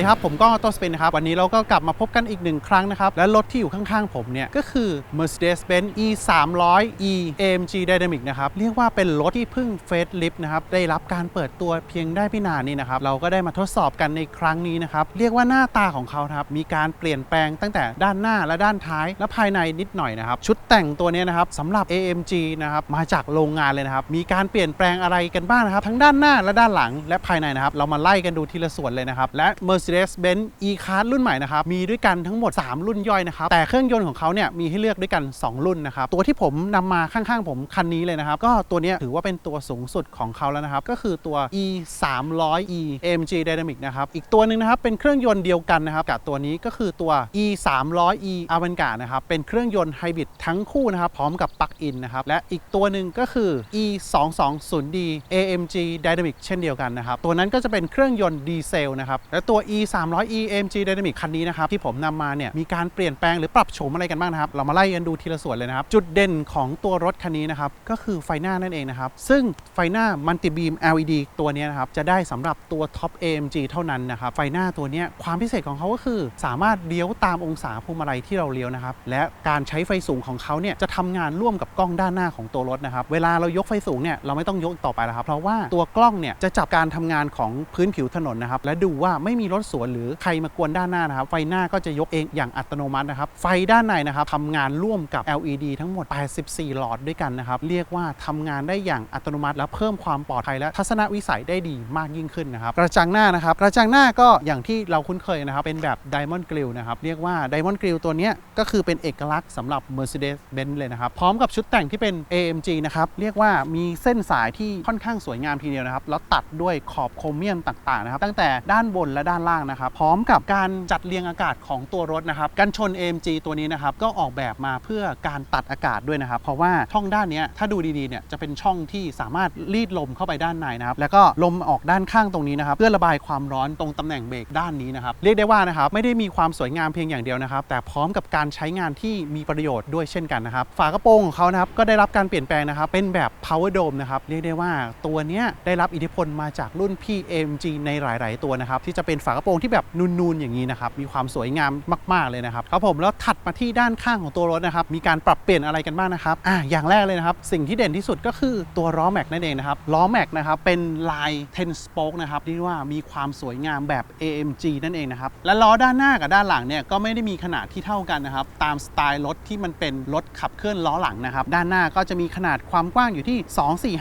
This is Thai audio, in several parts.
วัสดีครับ ผมก็โตสเปนนะครับ วันนี้เราก็กลับมาพบกันอีกหนึ่งครั้งนะครับ และรถที่อยู่ข้างๆ ผมเนี่ย ก็คือ Mercedes-Benz E 3 0 0 E AMG Dynamic นะครับ เรียกว่าเป็นรถที่เพิ่งเฟสลิฟนะครับ ได้รับการเปิดตัวเพียงได้ไม่นานนี้นะครับ เราก็ได้มาทดสอบกันในครั้งนี้นะครับ เรียกว่าหน้าตาของเขาครับ มีการเปลี่ยนแปลงตั้งแต่ด้านหน้าและด้านท้ายและภายในนิดหน่อยนะครับ ชุดแต่งตัวนี้นะครับสำหรับ AMG นะครับมาจากโรงงานเลยนะครับมีการเปลี่ยนแปลงอะไรกันบ้างนะครับทั้งด้านหน้าและด้านหลังและภายในนะครับเรามาไล่กันดูทีละส่วนเลยนะครับและ Mercedes-Benz E-Class รุ่นใหม่นะครับ มีด้วยกันทั้งหมด 3 รุ่นย่อยนะครับ แต่เครื่องยนต์ของเขาเนี่ยมีให้เลือกด้วยกัน 2 รุ่นนะครับ ตัวที่ผมนำมาข้างๆ ผมคันนี้เลยนะครับ ก็ตัวนี้ถือว่าเป็นตัวสูงสุดของเขาแล้วนะครับ ก็คือตัว E 3 0 0 E AMG Dynamic นะครับ อีกตัวหนึ่งนะครับเป็นเครื่องยนต์เดียวกันนะครับกับตัวนี้ก็คือตัว E 3 0 0 E Avantgarde นะครับเป็นเครื่องยนต์ไฮบริดทั้งคู่นะครับพร้อมกับปลั๊กอินนะครับและอีกตัวหนึ่งก็คือ E 2 2 0 D AMG Dynamic เช่นเดียวกันนะครับตัวนั้นก็จะเป็นเครื่องยนต์ดีเซลนะครับและตัว E 3 0 0 E AMG Dynamic คันนี้นะครับที่ผมนำมาเนี่ยมีการเปลี่ยนแปลงหรือปรับโฉมอะไรกันบ้างนะครับ เรามาไล่กันดูทีละส่วนเลยนะครับ จุดเด่นของตัวรถคันนี้นะครับก็คือไฟหน้านั่นเองนะครับ ซึ่งไฟหน้ามัลติบีม LED ตัวนี้นะครับจะได้สำหรับตัวท็อป AMG เท่านั้นนะครับไฟหน้าตัวนี้ความพิเศษของเขาก็คือ สามารถเลี้ยวตามองศาพวงมาลัยที่เราเลี้ยวนะครับและการใช้ไฟสูงของเขาเนี่ยจะทำงานร่วมกับกล้องด้านหน้าของตัวรถนะครับเวลาเรายกไฟสูงเนี่ยเราไม่ต้องยกต่อไปแล้วครับเพราะว่าตัวกล้องเนี่ยจะจับการทำงานของพื้นผิวถนนนะครับและดูว่าไม่มีรถสวนหรือใครมากวนด้านหน้านะครับ ไฟหน้าก็จะยกเองอย่างอัตโนมัตินะครับ ไฟด้านในนะครับทำงานร่วมกับ LED ทั้งหมด 84 หลอดด้วยกันนะครับ เรียกว่าทำงานได้อย่างอัตโนมัติ และเพิ่มความปลอดภัยและทัศนวิสัยได้ดีมากยิ่งขึ้นนะครับ กระจังหน้านะครับ กระจังหน้าก็อย่างที่เราคุ้นเคยนะครับ เป็นแบบ Diamond Grille นะครับ เรียกว่า Diamond Grille ตัวนี้ก็คือเป็นเอกลักษณ์สำหรับ Mercedes-Benz เลยนะครับ พร้อมกับชุดแต่งที่เป็น AMG นะครับ เรียกว่ามีเส้นสายที่ค่อนข้างสวยงามทีเดียวนะครับ แล้วตัดด้วยขอบโครเมียมต่างๆนะครับ ตั้งแต่ด้านบนและด้านล่างนะครับพร้อมกับการจัดเรียงอากาศของตัวรถนะครับกันชน AMG ตัวนี้นะครับก็ออกแบบมาเพื่อการตัดอากาศด้วยนะครับ เพราะว่าช่องด้านนี้ถ้าดูดีๆเนี่ยจะเป็นช่องที่สามารถรีดลมเข้าไปด้านในนะครับแล้วก็ลมออกด้านข้างตรงนี้นะครับเพื่อระบายความร้อนตรงตำแหน่งเบรกด้านนี้นะครับเรียกได้ว่านะครับไม่ได้มีความสวยงามเพียงอย่างเดียวนะครับ แต่พร้อมกับการใช้งานที่มีประโยชน์ด้วยเช่นกันนะครับฝากระโปรงของเขานะครับก็ได้รับการเปลี่ยนแปลงนะครับเป็นแบบ power dome นะครับเรียกได้ว่าตัวนี้ได้รับอิทธิพลมาจากรุ่นพี่ AMG ในหลาย ๆ ตัวนะครับที่จะเป็นฝากระโปรงงที่แบบนูนๆอย่างนี้นะครับมีความสวยงามมากๆเลยนะครับครับผมแล้วถัดมาที่ด้านข้างของตัวรถนะครับมีการปรับเปลี่ยนอะไรกันบ้างนะครับอ่าอย่างแรกเลยนะครับสิ่งที่เด่นที่สุดก็คือตัวล้อแม็กนั่นเองนะครับล้อแม็กนะครับเป็นลาย 10 spoke นะครับที่ว่ามีความสวยงามแบบ AMG นั่นเองนะครับและล้อด้านหน้ากับด้านหลังเนี่ยก็ไม่ได้มีขนาดที่เท่ากันนะครับตามสไตล์รถที่มันเป็นรถขับเคลื่อนล้อหลังนะครับด้านหน้าก็จะมีขนาดความกว้างอยู่ที่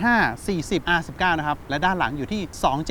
245 40 R19 นะครับและด้านหลังอยู่ที่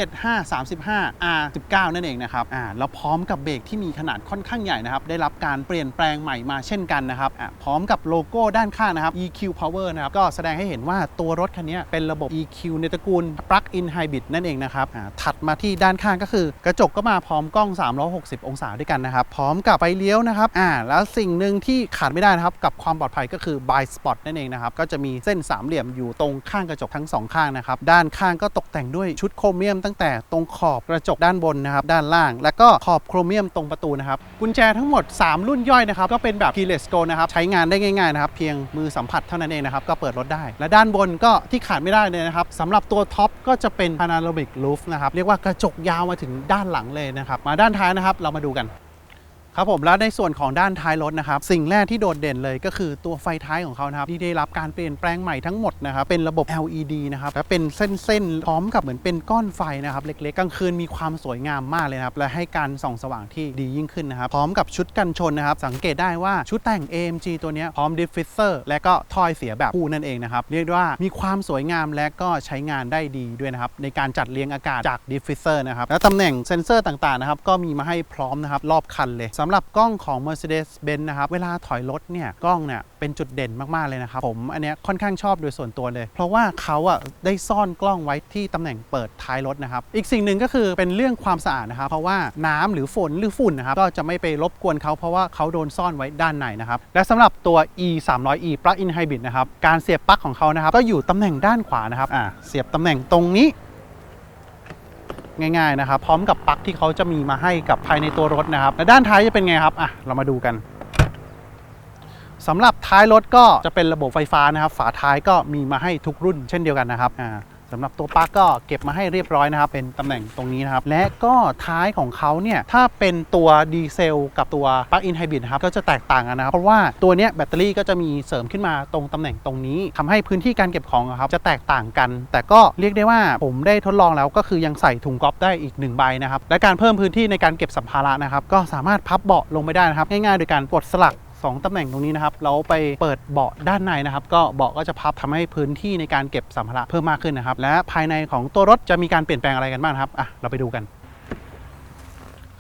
275 35 R19 นั่นเองนะครับอ่าแล้วพร้อมกับเบรกที่มีขนาดค่อนข้างใหญ่นะครับได้รับการเปลี่ยนแปลงใหม่มาเช่นกันนะครับอ่าพร้อมกับโลโก้ด้านข้างนะครับ EQ Power นะครับก็แสดงให้เห็นว่าตัวรถคันนี้เป็นระบบ EQ ในตระกูล Plug-in Hybrid นั่นเองนะครับอ่าถัดมาที่ด้านข้างก็คือ กระจกก็มาพร้อมกล้อง 360 องศาด้วยกันนะครับ พร้อมกับไฟเลี้ยวนะครับอ่าแล้วสิ่งหนึ่งที่ขาดไม่ได้นะครับ กับความปลอดภัยก็คือ Blind Spot นั่นเองนะครับ ก็จะมีเส้นสามเหลี่ยมอยู่ตรงข้างกระจกทั้งสองข้างนะครับ ด้านข้างก็ตกแต่งด้วยชุดโครเมียมตั้งแต่ตรงขอบกระจกด้านบนนะครับ ด้านล่างแล้วก็ขอบโครเมียมตรงประตูนะครับกุญแจทั้งหมด 3 รุ่นย่อยนะครับก็เป็นแบบ keyless go นะครับใช้งานได้ง่ายๆนะครับเพียงมือสัมผัสเท่านั้นเองนะครับก็เปิดรถได้ และด้านบนก็ที่ขาดไม่ได้เลยนะครับสำหรับตัวท็อปก็จะเป็น panoramic roof นะครับเรียกว่ากระจกยาวมาถึงด้านหลังเลยนะครับมาด้านท้ายนะครับเรามาดูกัน ครับผมแล้วในส่วนของด้านท้ายรถนะครับ สิ่งแรกที่โดดเด่นเลยก็คือตัวไฟท้ายของเขานะครับที่ได้รับการเปลี่ยนแปลงใหม่ทั้งหมดนะครับเป็นระบบ LED นะครับและเป็นเส้นๆพร้อมกับเหมือนเป็นก้อนไฟนะครับเล็กๆกลางคืนมีความสวยงามมากเลยนะครับและให้การส่องสว่างที่ดียิ่งขึ้นนะครับพร้อมกับชุดกันชนนะครับสังเกตได้ว่าชุดแต่ง AMG ตัวนี้พร้อมดิฟฟิเซอร์และก็ถ้อยเสียแบบคู่นั่นเองนะครับเรียกได้ว่ามีความสวยงามและก็ใช้งานได้ดีด้วยนะครับในการจัดเรียงอากาศจากดิฟฟิเซอร์นะครับและตำแหน่งเซ็นเซอร์ต่างๆนะครับก็มีมาให้พร้อมนะครับรอบคันเลยสำหรับกล้องของ Mercedes-Benz นะครับเวลาถอยรถเนี่ยกล้องเนี่ยเป็นจุดเด่นมากๆเลยนะครับผมอันเนี้ยค่อนข้างชอบโดยส่วนตัวเลย เพราะว่าเขาอะได้ซ่อนกล้องไว้ที่ตำแหน่งเปิดท้ายรถนะครับอีกสิ่งหนึ่งก็คือเป็นเรื่องความสะอาดนะครับเพราะว่าน้ำหรือฝนหรือฝุ่นนะครับก็จะไม่ไปรบกวนเขาเพราะว่าเขาโดนซ่อนไว้ด้านในนะครับและสำหรับตัว E 3 0 0 E Plug-in Hybrid นะครับการเสียบปลั๊กของเขานะครับก็อยู่ตำแหน่งด้านขวานะครับอ่าเสียบตำแหน่งตรงนี้ ง่ายๆนะครับพร้อมกับปลั๊กที่เขาจะมีมาให้กับภายในตัวรถนะครับและด้านท้ายจะเป็นไงครับอะเรามาดูกันสำหรับท้ายรถก็จะเป็นระบบไฟฟ้านะครับ ฝาท้ายก็มีมาให้ทุกรุ่นเช่นเดียวกันนะครับอ่า สำหรับตัวปลั๊กก็เก็บมาให้เรียบร้อยนะครับ เป็นตำแหน่งตรงนี้นะครับ และก็ท้ายของเขาเนี่ย ถ้าเป็นตัวดีเซลกับตัวปลั๊กอินไฮบริดครับ ก็จะแตกต่างกันนะครับ เพราะว่าตัวเนี้ยแบตเตอรี่ก็จะมีเสริมขึ้นมาตรงตำแหน่งตรงนี้ทำให้พื้นที่การเก็บของครับ จะแตกต่างกัน แต่ก็เรียกได้ว่าผมได้ทดลองแล้วก็คือยังใส่ถุงก๊อฟได้อีกหนึ่งใบนะครับและการเพิ่มพื้นที่ในการเก็บสัมภาระนะครับก็สามารถพับเบาะลงไปได้นะครับง่ายๆ โดยการกดสลัก สองตำแหน่งตรงนี้นะครับเราไปเปิดเบาะด้านในนะครับ ก็เบาะก็จะพับทำให้พื้นที่ในการเก็บสัมภาระเพิ่มมากขึ้นนะครับ และภายในของตัวรถจะมีการเปลี่ยนแปลงอะไรกันบ้างครับอะเราไปดูกัน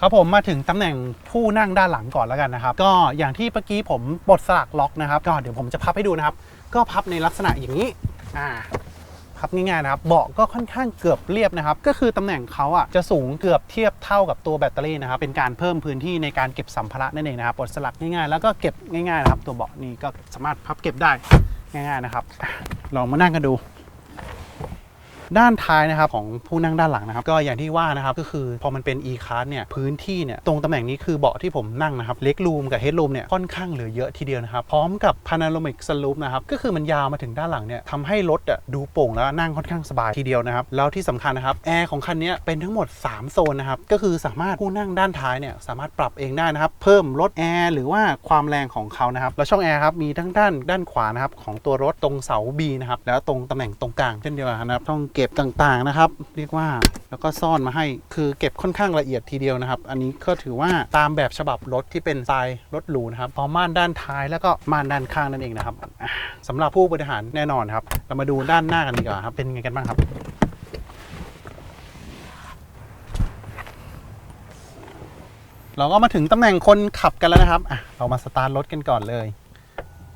ครับผมมาถึงตำแหน่งผู้นั่งด้านหลังก่อนแล้วกันนะครับ ก็อย่างที่เมื่อกี้ผมปลดสลักล็อกนะครับ ก็เดี๋ยวผมจะพับให้ดูนะครับ ก็พับในลักษณะอย่างนี้อ่า พับง่ายๆนะครับเบาะก็ค่อนข้างเกือบเรียบนะครับก็คือตำแหน่งเขาอะจะสูงเกือบเทียบเท่ากับตัวแบตเตอรี่นะครับเป็นการเพิ่มพื้นที่ในการเก็บสัมภาระนั่นเองนะครับปลดสลักง่ายๆแล้วก็เก็บง่ายๆนะครับตัวเบาะนี่ก็สามารถพับเก็บได้ง่ายๆนะครับลองมานั่งกันดู ด้านท้ายนะครับของผู้นั่งด้านหลังนะครับ ก็อย่างที่ว่านะครับก็คือพอมันเป็น e class เนี่ยพื้นที่เนี่ยตรงตำแหน่งนี้คือเบาะที่ผมนั่งนะครับเล็กรูมกับเฮดรูมเนี่ยค่อนข้างเหลือเยอะทีเดียวนะครับพร้อมกับ panoramic sunroof นะครับก็คือมันยาวมาถึงด้านหลังเนี่ยทำให้รถอะดูโป่งแล้วนั่งค่อนข้างสบายทีเดียวนะครับแล้วที่สำคัญนะครับแอร์ของคันนี้เป็นทั้งหมด 3 โซนนะครับก็คือสามารถผู้นั่งด้านท้ายเนี่ยสามารถปรับเองได้นะครับเพิ่มลดแอร์หรือว่าความแรงของเขานะครับแล้วช่องแอร์ครับมีทั้งด้านด้านขวานะครับของตัวรถตรงเสา B นะครับแล้วตรงตำแหน่งตรงกลางเช่นเดียวกันนะครับต้องเก็บต่างๆนะครับ เรียกว่าแล้วก็ซ่อนมาให้คือเก็บค่อนข้างละเอียดทีเดียวนะครับ อันนี้ก็ถือว่าตามแบบฉบับรถที่เป็นสไตล์รถหรูนะครับพอม่านด้านท้ายแล้วก็ม่านด้านข้างนั่นเองนะครับอะสำหรับผู้บริหารแน่นอนครับ เรามาดูด้านหน้ากันดีกว่าครับเป็นไงกันบ้างครับเราก็มาถึงตำแหน่งคนขับกันแล้วนะครับอะเรามาสตาร์ทรถกันก่อนเลย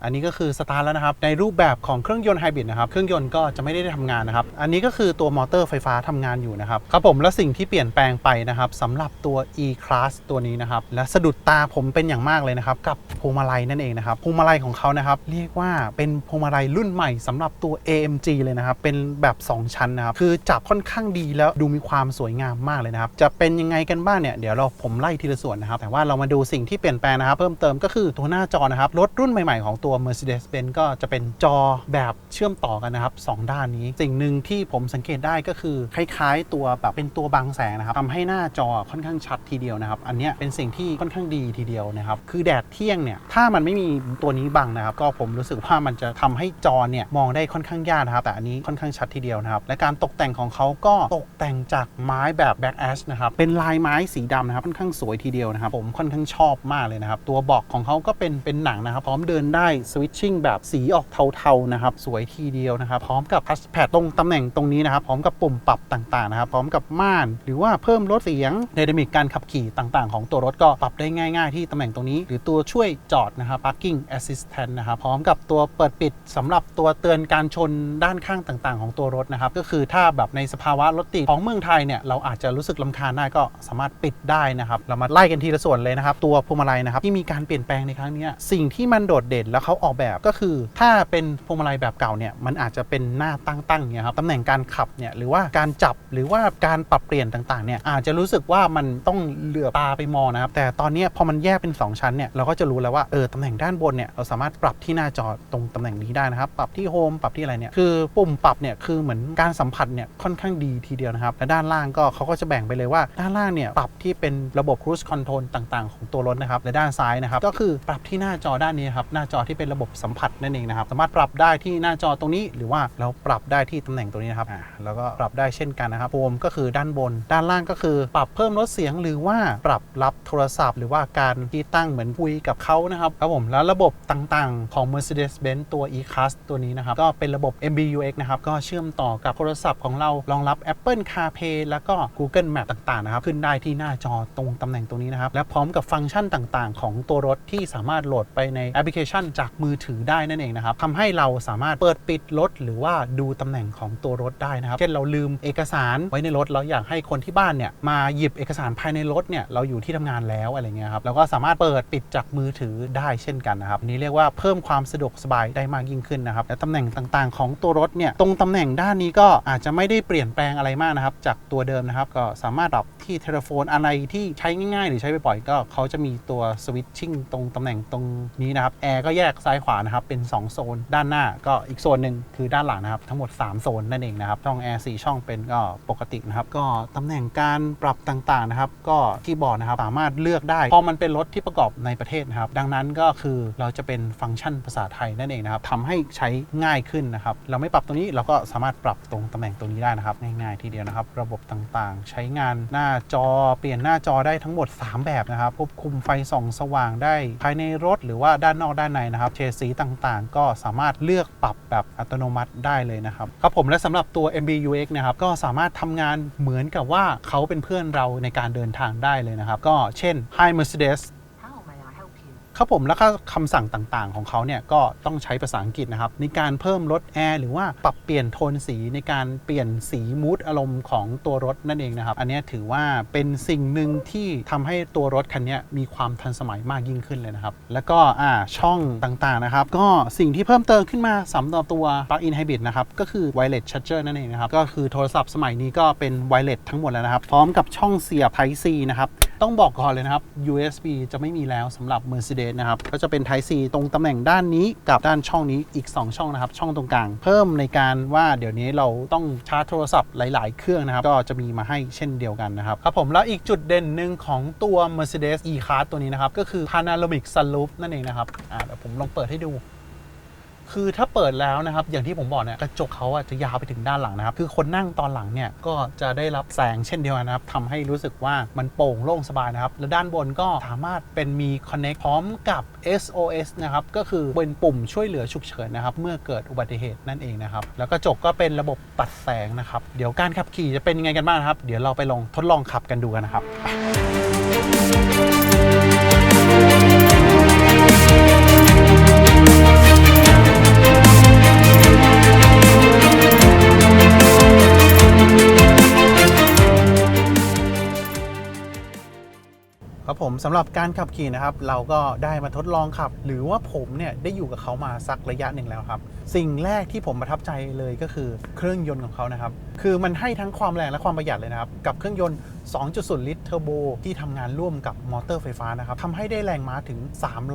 อันนี้ก็คือสตาร์ทแล้วนะครับ ในรูปแบบของเครื่องยนต์ไฮบริดนะครับ เครื่องยนต์ก็จะไม่ได้ทำงานนะครับ อันนี้ก็คือตัวมอเตอร์ไฟฟ้าทำงานอยู่นะครับ ครับผมและสิ่งที่เปลี่ยนแปลงไปนะครับสำหรับตัว e-class ตัวนี้นะครับ และสะดุดตาผมเป็นอย่างมากเลยนะครับ กับพวงมาลัยนั่นเองนะครับพวงมาลัยของเขานะครับ เรียกว่าเป็นพวงมาลัยรุ่นใหม่สำหรับตัว AMG เลยนะครับ เป็นแบบ 2 ชั้นนะครับ คือจับค่อนข้างดีแล้วดูมีความสวยงามมากเลยนะครับ จะเป็นยังไงกันบ้างเนี่ย เดี๋ยวเราผมไล่ทีละส่วนนะครับ แต่ว่าเรามาดูสิ่งที่เปลี่ยนแปลงนะครับ เพิ่มเติมก็คือตัวหน้าจอนะครับ รถรุ่นใหม่ๆของตัว Mercedes-Benz ก็จะเป็นจอแบบเชื่อมต่อกันนะครับสองด้านนี้ สิ่งหนึ่งที่ผมสังเกตได้ก็คือ คล้ายๆ ตัวแบบเป็นตัวบังแสงนะครับทำให้หน้าจอค่อนข้างชัดทีเดียวนะครับ อันนี้เป็นสิ่งที่ค่อนข้างดีทีเดียวนะครับ คือแดดเที่ยงเนี่ย ถ้ามันไม่มีตัวนี้บังนะครับ ก็ผมรู้สึกว่ามันจะทำให้จอเนี่ยมองได้ค่อนข้างยากนะครับ แต่อันนี้ค่อนข้างชัดทีเดียวนะครับ และการตกแต่งของเขาก็ตกแต่งจากไม้แบบ Black Ash นะครับ เป็นลายไม้สีดำนะครับ ค่อนข้างสวยทีเดียวนะครับ ผมค่อนข้างชอบมากเลยนะครับ ตัวบอกของเขาก็เป็นเป็นหนังนะครับ พร้อมเดินได้สวิตชิ่งแบบสีออกเทาๆนะครับสวยทีเดียวนะครับพร้อมกับทัชแพดตรงตำแหน่งตรงนี้นะครับพร้อมกับปุ่มปรับต่างๆนะครับพร้อมกับม่าน หรือว่าเพิ่มลดเสียงไดนามิกการขับขี่ต่างๆ ของตัวรถก็ปรับได้ง่าย ๆ ที่ตำแหน่งตรงนี้ หรือตัวช่วยจอดนะครับ parking assistant นะครับพร้อมกับตัวเปิดปิดสำหรับตัวเตือนการชนด้านข้างต่างๆ ของตัวรถนะครับก็คือถ้าแบบในสภาวะรถติดของเมืองไทยเนี่ยเราอาจจะรู้สึกลำคาญได้ก็สามารถปิดได้นะครับเรามาไล่กันทีละส่วนเลยนะครับตัวพวงมาลัยนะครับที่มีการเปลี่ยนแปลงในครั้งนี้สิ่งที่มันโดดเด่นแล้วเขาาออกแบบก็คือ ถ้าเป็นพวงมาลัยแบบเก่าเนี่ยมันอาจจะเป็นหน้าตั้งๆเนี่ยครับตำแหน่งการขับเนี่ยหรือว่าการจับหรือว่าการปรับเปลี่ยนต่างๆเนี่ยอาจจะรู้สึกว่ามันต้องเหลือบตาไปมองนะครับแต่ตอนนี้พอมันแยกเป็น 2 ชั้นเนี่ยเราก็จะรู้แล้วว่าเออตำแหน่งด้านบนเนี่ยเราสามารถปรับที่หน้าจอตรงตำแหน่งนี้ได้นะครับปรับที่โฮมปรับที่อะไรเนี่ยคือปุ่มปรับเนี่ยคือเหมือนการสัมผัสเนี่ยค่อนข้างดีทีเดียวนะครับและด้านล่างก็เขาก็จะแบ่งไปเลยว่าด้านล่างเนี่ยปรับที่เป็นระบบ cruise control ต่าง ๆ ของตัวรถนะครับและด้านซ้ายนะครับก็คือปรับที่หน้าจอด้านนี้ครับหน้าจอที่เป็นระบบสัมผัสนั่นเองนะครับ สามารถปรับได้ที่หน้าจอตรงนี้หรือว่าเราปรับได้ที่ตำแหน่งตรงนี้นะครับอ่าแล้วก็ปรับได้เช่นกันนะครับโฮมก็คือด้านบน ด้านล่างก็คือ ปรับเพิ่มลดเสียงหรือว่าปรับรับโทรศัพท์ หรือว่าการที่ตั้งเหมือนคุยกับเขานะครับครับผมแล้วระบบต่างๆของ Mercedes-Benz ตัว e-class ตัวนี้นะครับก็เป็นระบบ MBUX นะครับก็เชื่อมต่อกับโทรศัพท์ของเรารองรับ Apple CarPlay แล้วก็ Google Map ต่างๆนะครับขึ้นได้ที่หน้าจอตรงตำแหน่งตรงนี้นะครับและพร้อมกับฟังก์ชันต่างๆ ของตัวรถที่สามารถโหลดไปในแอปพลิเคชันจากมือถือได้นั่นเองนะครับทำให้เราสามารถเปิดปิดรถหรือว่าดูตำแหน่งของตัวรถได้นะครับ เช่นเราลืมเอกสารไว้ในรถ เราอยากให้คนที่บ้านเนี่ยมาหยิบเอกสารภายในรถเนี่ยเราอยู่ที่ทำงานแล้วอะไรเงี้ยครับเราก็สามารถเปิดปิดจากมือถือได้เช่นกันนะครับนนี้เรียกว่าเพิ่มความสะดวกสบายได้มากยิ่งขึ้นนะครับและตำแหน่งต่างๆ ของตัวรถเนี่ยตรงตำแหน่งด้านนี้ก็อาจจะไม่ได้เปลี่ยนแปลงอะไรมากนะครับจากตัวเดิมนะครับก็สามารถปรับที่เทเลโฟนอะไรที่ใช้ง่ายๆ หรือใช้บ่อยๆก็เขาจะมีตัวสวิตชิ่งตรงตำแหน่งตรงนี้นะครับแอร์ก็แยกกซ้ายขวานะครับเป็น 2 โซน ด้านหน้าก็อีกโซนหนึ่งคือด้านหลังนะครับ ทั้งหมด 3 โซนนั่นเองนะครับช่องแอร์4ช่องเป็นก็ปกตินะครับ ก็ตำแหน่งการปรับต่างๆนะครับ ก็ที่บอกนะครับสามารถเลือกได้พราะมันเป็นรถที่ประกอบในประเทศนะครับ ดังนั้นก็คือเราจะเป็นฟังก์ชันภาษาไทยนั่นเองนะครับทำให้ใช้ง่ายขึ้นนะครับ เราไม่ปรับตรงนี้เราก็สามารถปรับตรงตำแหน่งตรงนี้ได้นะครับ ง่ายๆทีเดียวนะครับ ระบบต่างๆ ใช้งานหน้าจอเปลี่ยนหน้าจอได้ทั้งหมด 3 แบบนะครับควบคุมไฟส่องสว่างได้ภายในรถหรือว่าด้านนอกด้านในนะครับเฉดสีต่างๆ ก็สามารถเลือกปรับแบบอัตโนมัติได้เลยนะครับครับผมและสำหรับตัว MBUX นะครับก็สามารถทำงานเหมือนกับว่าเขาเป็นเพื่อนเราในการเดินทางได้เลยนะครับก็เช่น Hi Mercedes ครับผมแล้วก็คำสั่งต่างๆ ของเขาเนี่ยก็ต้องใช้ภาษาอังกฤษนะครับ ในการเพิ่มลดแอร์หรือว่าปรับเปลี่ยนโทนสีในการเปลี่ยนสีมูดอารมณ์ของตัวรถนั่นเองนะครับ อันนี้ถือว่าเป็นสิ่งหนึ่งที่ทำให้ตัวรถคันนี้มีความทันสมัยมากยิ่งขึ้นเลยนะครับ แล้วก็อ่าช่องต่างๆนะครับ ก็สิ่งที่เพิ่มเติมขึ้นมาสำหรับตัว plug-in hybrid นะครับก็คือ wireless charger นั่นเองนะครับก็คือโทรศัพท์สมัยนี้ก็เป็น wireless ทั้งหมดแล้วนะครับ พร้อมกับช่องเสียบ Type C นะครับ ต้องบอกก่อนเลยนะครับ USB จะไม่มีแล้วสำหรับ Mercedes นะครับ ก็จะเป็น Type C ตรงตำแหน่งด้านนี้กับด้านช่องนี้อีก 2 ช่องนะครับ ช่องตรงกลาง เพิ่มในการว่าเดี๋ยวนี้เราต้องชาร์จโทรศัพท์หลาย ๆ เครื่องนะครับ ก็จะมีมาให้เช่นเดียวกันนะครับครับผมแล้วอีกจุดเด่นหนึ่งของตัว Mercedes E-Class ตัวนี้นะครับ ก็คือ Panoramic Sunroof นั่นเองนะครับอ่าเดี๋ยวผมลองเปิดให้ดู คือถ้าเปิดแล้วนะครับ อย่างที่ผมบอกเนี่ยกระจกเขาอะจะยาวไปถึงด้านหลังนะครับ คือคนนั่งตอนหลังเนี่ยก็จะได้รับแสงเช่นเดียวกันนะครับทำให้รู้สึกว่ามันโปร่งโล่งสบายนะครับ และด้านบนก็สามารถเป็นมี Connect พร้อมกับ SOS นะครับ ก็คือเป็นปุ่มช่วยเหลือฉุกเฉินนะครับ เมื่อเกิดอุบัติเหตุนั่นเองนะครับ แล้วกระจกก็เป็นระบบตัดแสงนะครับ เดี๋ยวการขับขี่จะเป็นยังไงกันบ้างนะครับ เดี๋ยวเราไปลองทดลองขับกันดูกันนะครับ ครับผมสำหรับการขับขี่นะครับ เราก็ได้มาทดลองขับ หรือว่าผมเนี่ยได้อยู่กับเขามาสักระยะหนึ่งแล้วครับ สิ่งแรกที่ผมประทับใจเลยก็คือเครื่องยนต์ของเขานะครับ คือมันให้ทั้งความแรงและความประหยัดเลยนะครับ กับเครื่องยนต์ 2.0 ลิตรเทอร์โบที่ทำงานร่วมกับมอเตอร์ไฟฟ้านะครับทำให้ได้แรงม้าถึง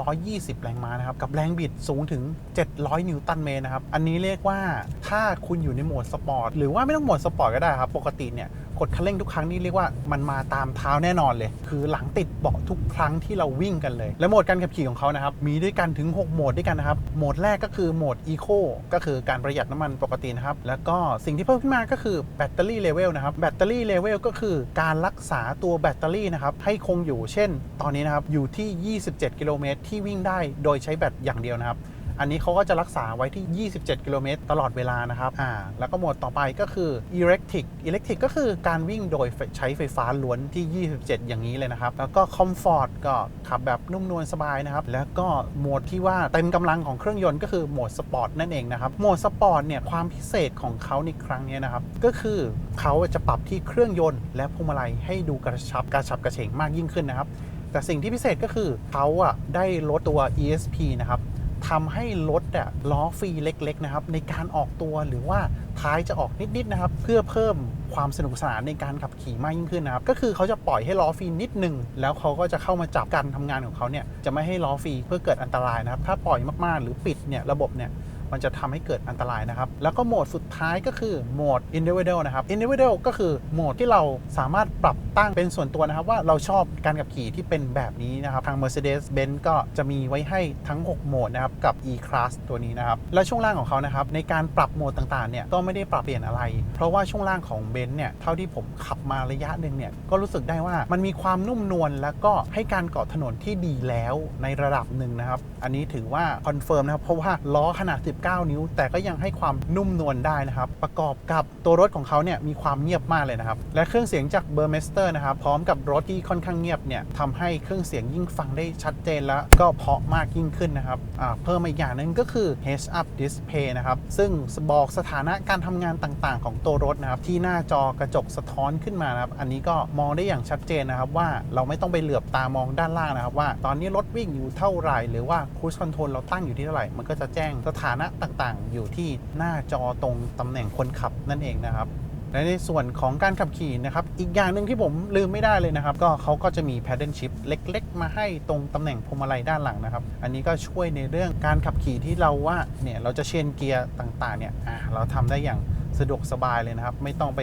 320 แรงม้านะครับ กับแรงบิดสูงถึง 700 นิวตันเมตรนะครับ อันนี้เรียกว่าถ้าคุณอยู่ในโหมดสปอร์ตหรือว่าไม่ต้องโหมดสปอร์ตก็ได้ครับ ปกติเนี่ย กดคันเร่งทุกครั้งนี่เรียกว่ามันมาตามเท้าแน่นอนเลย คือหลังติดเบาะทุกครั้งที่เราวิ่งกันเลย และโหมดการขับขี่ของเขานะครับ มีด้วยกันถึง 6 โหมดด้วยกันนะครับ โหมดแรกก็คือโหมด Eco ก็คือการประหยัดน้ำมันปกตินะครับ แล้วก็สิ่งที่เพิ่มขึ้นมาก็คือแบตเตอรี่เลเวลนะครับ แบตเตอรี่เลเวลก็คือการรักษาตัวแบตเตอรี่นะครับให้คงอยู่ เช่น ตอนนี้นะครับอยู่ที่ 27 กิโลเมตรที่วิ่งได้โดยใช้แบตอย่างเดียวนะครับ อันนี้เขาก็จะรักษาไว้ที่ 27 กิโลเมตรตลอดเวลานะครับอ่าแล้วก็โหมดต่อไปก็คือ electric electric ก็คือการวิ่งโดยใช้ไฟฟ้าล้วนที่ 27 อย่างนี้เลยนะครับ แล้วก็ comfort ก็ขับแบบนุ่มนวลสบายนะครับ แล้วก็โหมดที่ว่าเต็มกำลังของเครื่องยนต์ก็คือโหมดสปอร์ตนั่นเองนะครับ โหมดสปอร์ตเนี่ยความพิเศษของเขาในครั้งนี้นะครับ ก็คือเขาจะปรับที่เครื่องยนต์ และพวงมาลัยให้ดูกระชับกระชับกระเฉงมากยิ่งขึ้นนะครับแต่สิ่งที่พิเศษก็คือเขาอะได้ลดตัว ESP นะครับ ทำให้รถอะล้อฟรีเล็กๆนะครับในการออกตัวหรือว่าท้ายจะออกนิดๆนะครับ เพื่อเพิ่มความสนุกสนานในการขับขี่มากยิ่งขึ้นนะครับ ก็คือเขาจะปล่อยให้ล้อฟรีนิดนึง แล้วเขาก็จะเข้ามาจับการทำงานของเขาเนี่ยจะไม่ให้ล้อฟรีเพื่อเกิดอันตรายนะครับ ถ้าปล่อยมากๆ หรือปิดเนี่ยระบบเนี่ย มันจะทำให้เกิดอันตรายนะครับ แล้วก็โหมดสุดท้ายก็คือโหมด individual นะครับ individual ก็คือโหมดที่เราสามารถปรับตั้งเป็นส่วนตัวนะครับ ว่าเราชอบการขับขี่ที่เป็นแบบนี้นะครับ ทาง Mercedes-Benz ก็จะมีไว้ให้ทั้ง 6 โหมดนะครับ กับ E-Class ตัวนี้นะครับ และช่วงล่างของเขานะครับ ในการปรับโหมดต่างๆเนี่ยก็ไม่ได้ปรับเปลี่ยนอะไร เพราะว่าช่วงล่างของ Benz เนี่ยเท่าที่ผมขับมาระยะหนึ่งเนี่ยก็รู้สึกได้ว่ามันมีความนุ่มนวลแล้วก็ให้การเกาะถนนที่ดีแล้วในระดับหนึ่งนะครับอันนี้ถือว่าคอนเฟิร์มนะครับเพราะว่าล้อขนาด9 นิ้ว แต่ก็ยังให้ความนุ่มนวลได้นะครับประกอบกับตัวรถของเขาเนี่ยมีความเงียบมากเลยนะครับและเครื่องเสียงจากเบอร์เมสเตอร์นะครับพร้อมกับรถที่ค่อนข้างเงียบเนี่ยทำให้เครื่องเสียงยิ่งฟังได้ชัดเจนแล้วก็เพาะมากยิ่งขึ้นนะครับเพิ่มมาอีกอย่างหนึงก็คือ Heads Up Display นะครับซึ่งบอกสถานะการทำงานต่างๆ ของตัวรถนะครับที่หน้าจอกระจกสะท้อนขึ้นมานะครับอันนี้ก็มองได้อย่างชัดเจนนะครับว่าเราไม่ต้องไปเหลือบตามองด้านล่างนะครับว่า ตอนนี้รถวิ่งอยู่เท่าไหร่ หรือว่าคู i คอนโทรลเราตั้งอยู่ที่เท่าไหร่ มันก็จะแจ้งสถานะต่างๆ อยู่ที่หน้าจอตรงตำแหน่งคนขับนั่นเองนะครับและในส่วนของการขับขี่นะครับ อีกอย่างหนึ่งที่ผมลืมไม่ได้เลยนะครับ ก็เขาก็จะมี paddle shift เล็ก ๆ มาให้ตรงตำแหน่งพวงมาลัยด้านหลังนะครับ อันนี้ก็ช่วยในเรื่องการขับขี่ที่เราว่าเนี่ยเราจะเชนเกียร์ต่างๆเนี่ยเราทำได้อย่างสะดวกสบายเลยนะครับ ไม่ต้องไป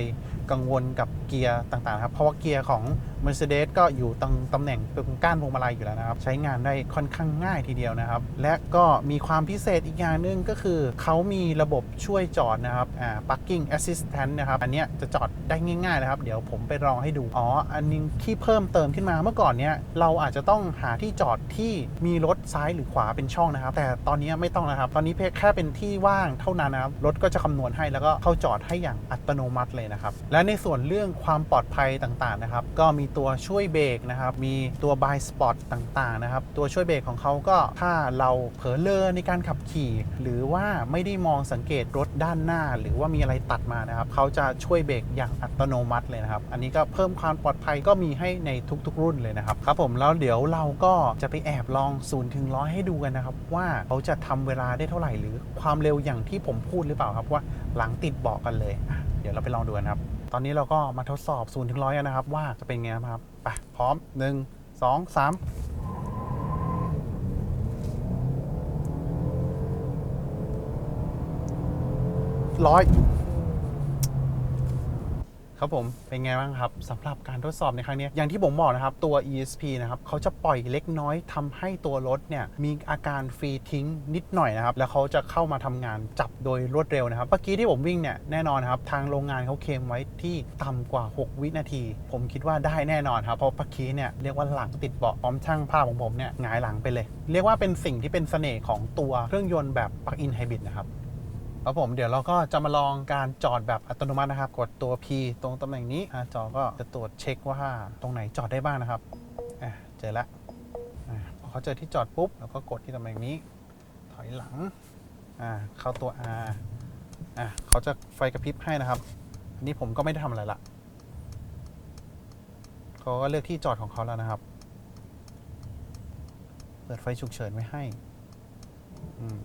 กังวลกับเกียร์ต่างๆครับเพราะว่าเกียร์ของ Mercedes ก็อยู่ตรงตำแหน่งตรงก้านพวงมาลัยอยู่แล้วนะครับ ใช้งานได้ค่อนข้างง่ายทีเดียวนะครับ และก็มีความพิเศษอีกอย่างหนึ่งก็คือ เขามีระบบช่วยจอดนะครับอ่า parking assistant นะครับ อันเนี้ยจะจอดได้ง่ายๆนะครับ เดี๋ยวผมไปลองให้ดู อ๋อ อันนึงที่เพิ่มเติมขึ้นมาเมื่อก่อนเนี้ยเราอาจจะต้องหาที่จอดที่มีรถซ้ายหรือขวาเป็นช่องนะครับ แต่ตอนนี้ไม่ต้องนะครับ ตอนนี้เพียงแค่เป็นที่ว่างเท่านั้นนะครับรถก็จะคำนวณให้แล้วก็เข้าจอดให้อย่างอัตโนมัติเลยนะครับและในส่วนเรื่องความปลอดภัยต่างๆนะครับ ก็มีตัวช่วยเบรกนะครับ มีตัว by spot ต่างๆนะครับ ตัวช่วยเบรกของเขาก็ถ้าเราเผลอเลอในการขับขี่ หรือว่าไม่ได้มองสังเกตรถด้านหน้า หรือว่ามีอะไรตัดมานะครับ เขาจะช่วยเบรกอย่างอัตโนมัติเลยนะครับ อันนี้ก็เพิ่มความปลอดภัยก็มีให้ในทุกๆ รุ่นเลยนะครับครับผมแล้วเดี๋ยวเราก็จะไปแอบลอง0ูนย์ถึงร้อยให้ดูกันนะครับ ว่าเขาจะทำเวลาได้เท่าไหร่หรือความเร็วอย่างที่ผมพูดหรือเปล่าครับว่าหลังติดเบาะกันเลย เดี๋ยวเราไปลองดูกันครับ ตอนนี้เราก็มาทดสอบ0ูนย์ถึงร้อยนะครับ ว่าจะเป็นไงนะครับไปพร้อม 1 2 3ร้อย ครับผม เป็นไงบ้างครับสำหรับการทดสอบในครั้งนี้ อย่างที่ผมบอกนะครับ ตัว ESP นะครับเขาจะปล่อยเล็กน้อยทำให้ตัวรถเนี่ยมีอาการฟรีทิ้งนิดหน่อยนะครับ แล้วเขาจะเข้ามาทำงานจับโดยรวดเร็วนะครับ เมื่อกี้ที่ผมวิ่งเนี่ยแน่นอนครับ ทางโรงงานเขาเคมไว้ที่ต่ำกว่า 6 วินาที ผมคิดว่าได้แน่นอนครับ เพราะเมื่อกี้เนี่ยเรียกว่าหลังติดเบาะพร้อมช่างภาพของผมเนี่ยหงายหลังไปเลย เรียกว่าเป็นสิ่งที่เป็นเสน่ห์ของตัวเครื่องยนต์แบบ plug-in hybrid นะครับ ครับผมเดี๋ยวเราก็จะมาลองการจอดแบบอัตโนมัตินะครับ กดตัว P ตรงตำแหน่งนี้จอก็จะตรวจเช็คว่าตรงไหนจอดได้บ้างนะครับเจอแล้วอะพอเขาเจอที่จอดปุ๊บเราก็กดที่ตำแหน่งนี้ ถอยหลังเข้าตัว R อะเขาจะไฟกระพริบให้นะครับ อันนี้ผมก็ไม่ได้ทำอะไรละเขาก็เลือกที่จอดของเขาแล้วนะครับ เปิดไฟฉุกเฉินไว้ให้ อืม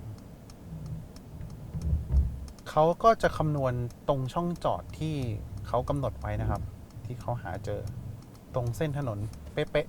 เขาก็จะคำนวณตรงช่องจอดที่เขากำหนดไว้นะครับ ที่เขาหาเจอตรงเส้นถนนเป๊ะ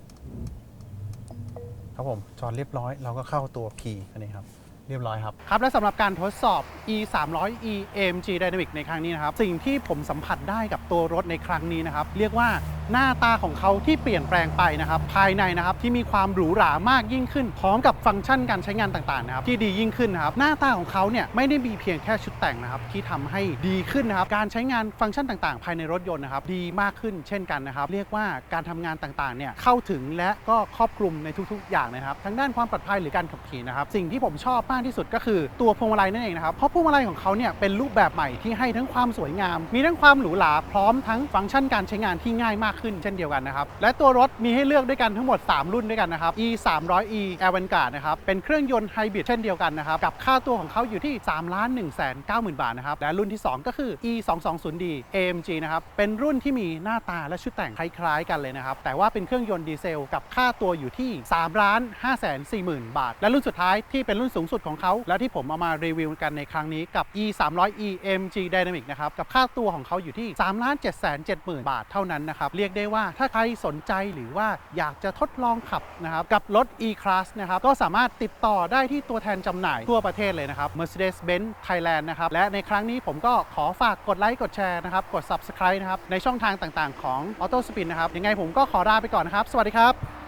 ๆครับผมจอดเรียบร้อย เราก็เข้าตัว P อันนี้ครับเรียบร้อยครับ ครับและสำหรับการทดสอบ e 3 0 0 e AMG Dynamic ในครั้งนี้นะครับ สิ่งที่ผมสัมผัสได้กับตัวรถในครั้งนี้นะครับ เรียกว่า หน้าตาของเขาที่เปลี่ยนแปลงไปนะครับภายในนะครับที่มีความหรูหรามากยิ่งขึ้น พร้อมกับฟังก์ชันการใช้งานต่างๆนะครับที่ดียิ่งขึ้นนะครับหน้าตาของเขาเนี่ยไม่ได้มีเพียงแค่ชุดแต่งนะครับที่ทำให้ดีขึ้นนะครับการใช้งานฟังก์ชันต่างๆ ภายในรถยนต์นะครับดีมากขึ้นเช่นกันนะครับ เรียกว่าการทำงานต่างๆเนี่ยเข้าถึงและก็ครอบคลุมในทุกๆ อย่างนะครับทั้งด้านความปลอดภัยหรือการขับขี่นะครับสิ่งที่ผมชอบมากที่สุดก็คือตัวพวงมาลัยนั่นเองนะครับเพราะพวงมาลัยของเขาเนี่ยเป็นรูปแบบใหม่ที่ให้ทั้งความสวยงาม มีทั้งความหรูหราพร้อมทั้งฟังก์ชันการใช้งานที่ง่ายมากขึ้นเช่นเดียวกันนะครับ และตัวรถมีให้เลือกด้วยกันทั้งหมด 3 รุ่นด้วยกันนะครับ e 3 0 0 e Avantgarde นะครับ เป็นเครื่องยนต์ไฮบริดเช่นเดียวกันนะครับ กับค่าตัวของเขาอยู่ที่3 1 9 0 0 0 0 บาทนะครับ และรุ่นที่ 2 ก็คือ e 2 2 0 d AMG นะครับ เป็นรุ่นที่มีหน้าตาและชุดแต่งคล้ายๆกันเลยนะครับ แต่ว่าเป็นเครื่องยนต์ดีเซลกับค่าตัวอยู่ที่3 5 4 0 0 0 0 บาท และรุ่นสุดท้ายที่เป็นรุ่นสูงสุดของเขาและที่ผมเอามารีวิวกันในครั้งนี้กับ e 3 0 0 e AMG Dynamic นะครับกับค่าตัวของเขาอยู่ที่3 7 7 0 0 0 0 บาทเท่านั้นนะครับเรียกได้ว่าถ้าใครสนใจหรือว่าอยากจะทดลองขับนะครับกับรถ e-class นะครับก็สามารถติดต่อได้ที่ตัวแทนจำหน่ายทั่วประเทศเลยนะครับ Mercedes-Benz Thailand นะครับและในครั้งนี้ผมก็ขอฝากกดไลค์กดแชร์นะครับกด subscribe นะครับในช่องทางต่างๆของ Auto Spin นะครับยังไงผมก็ขอลาไปก่อนนะครับ สวัสดีครับ